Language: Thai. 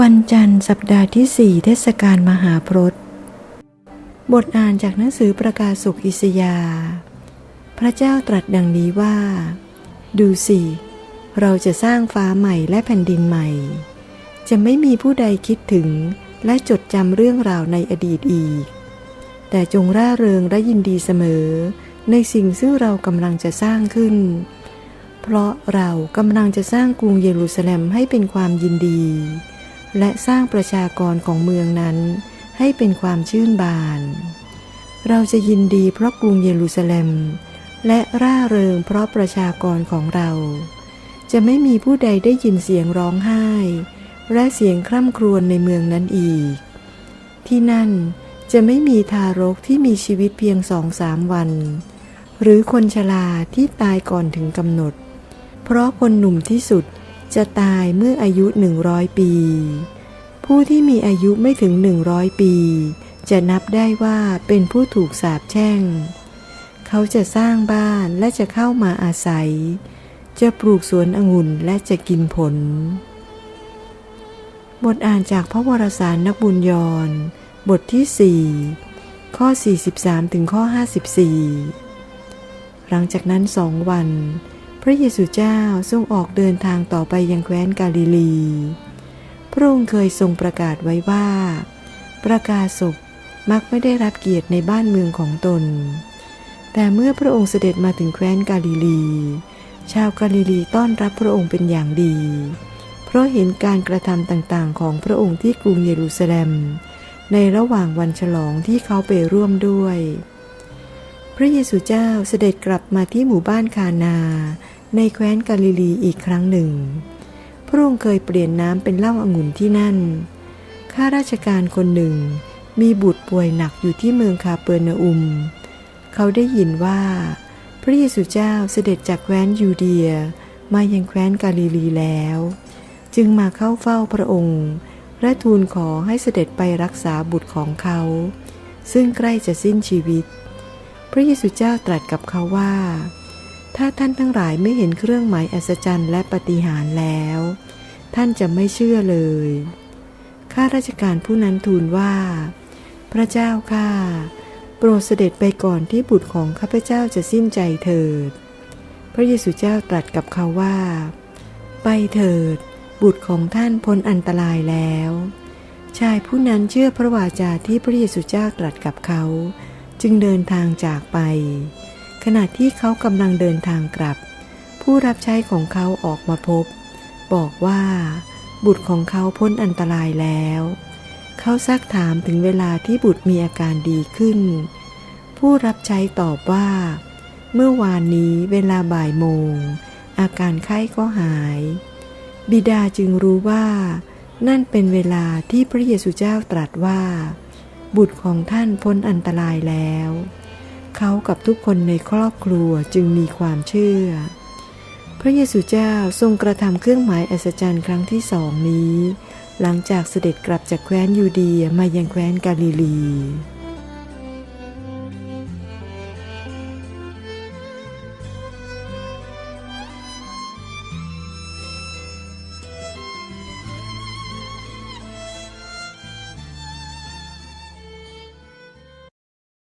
วันจันทร์สัปดาห์ที่สี่เทศกาลมหาพรตบทอ่านจากหนังสือประกาศสุขอิสยา พระเจ้าตรัสดังนี้ว่า ดูสิ เราจะสร้างฟ้าใหม่และแผ่นดินใหม่ จะไม่มีผู้ใดคิดถึงและจดจำเรื่องราวในอดีตอีก แต่จงร่าเริงและยินดีเสมอ ในสิ่งซึ่งเรากำลังจะสร้างขึ้น เพราะเรากำลังจะสร้างกรุงเยรูซาเล็มให้เป็นความยินดี และสร้างประชากรของเมืองนั้น ให้เป็นความชื่นบาน เราจะยินดีเพราะกรุงเยรูซาเล็ม และร่าเริงเพราะประชากรของเรา จะไม่มีผู้ใดได้ยินเสียงร้องไห้ และเสียงคร่ำครวญในเมืองนั้นอีก ที่นั่นจะไม่มีทารกที่มีชีวิตเพียงสองสามวัน หรือคนชราที่ตายก่อนถึงกำหนด เพราะคนหนุ่มที่สุด จะตายเมื่ออายุหนึ่งร้อยปี ผู้ที่มีอายุไม่ถึงหนึ่งร้อยปี จะนับได้ว่าเป็นผู้ถูกสาปแช่ง เขาจะสร้างบ้านและจะเข้ามาอาศัย จะปลูกสวนองุ่นและจะกินผล บทอ่านจากพระวรสารนักบุญยอนบทที่4ข้อ 43 ถึงข้อ 54 หลังจากนั้นสองวัน พระเยซูเจ้าทรงออกเดินทางต่อไปยังแคว้นกาลิลี พระองค์เคยทรงประกาศไว้ว่า ประกาศศพมักไม่ได้รับเกียรติในบ้านเมืองของตน แต่เมื่อพระองค์เสด็จมาถึงแคว้นกาลิลี ชาวกาลิลีต้อนรับพระองค์เป็นอย่างดี เพราะเห็นการกระทำต่างๆ ของพระองค์ที่กรุงเยรูซาเล็ม ในระหว่างวันฉลองที่เขาไปร่วมด้วย พระเยซูเจ้าเสด็จกลับมาที่หมู่บ้านคานา ในแคว้นกาลิลีอีกครั้งหนึ่ง พระองค์เคยเปลี่ยนน้ำเป็นเหล้าอางุ่นที่นั่น ข้าราชการคนหนึ่งมีบุตรป่วยหนักอยู่ที่เมืองคาเปอร์นาอุม เขาได้ยินว่า พระเยซูเจ้าเสด็จจากแคว้นยูเดียมายังแคว้นกาลิลีแล้ว จึงมาเข้าเฝ้าพระองค์ และทูลขอให้เสด็จไปรักษาบุตรของเขา ซึ่งใกล้จะสิ้นชีวิต พระเยซูเจ้าตรัสกับเขาว่า ถ้าท่านทั้งหลายไม่เห็นเครื่องหมายอัศจรรย์และปฏิหารแล้ว ท่านจะไม่เชื่อเลย ข้าราชการผู้นั้นทูลว่า พระเจ้าข้าโปรดเสด็จไปก่อนที่บุตรของข้าพเจ้าจะสิ้นใจเถิด พระเยซูเจ้าตรัสกับเขาว่า ไปเถิด บุตรของท่านพ้นอันตรายแล้ว ชายผู้นั้นเชื่อพระวาจาที่พระเยซูเจ้าตรัสกับเขา จึงเดินทางจากไป ขณะที่เขากำลังเดินทางกลับ ผู้รับใช้ของเขาออกมาพบ บอกว่า บุตรของเขาพ้นอันตรายแล้ว เขาซักถามถึงเวลาที่บุตรมีอาการดีขึ้น ผู้รับใช้ตอบว่า เมื่อวานนี้เวลาบ่ายโมง อาการไข้ก็หาย บิดาจึงรู้ว่า นั่นเป็นเวลาที่พระเยซูเจ้าตรัสว่า บุตรของท่านพ้นอันตรายแล้ว เขากับทุกคนในครอบครัวจึงมีความเชื่อ พระเยซูเจ้าทรงกระทำเครื่องหมายอัศจรรย์ครั้งที่สองนี้ หลังจากเสด็จกลับจากแคว้นยูเดียมายังแคว้นกาลิลี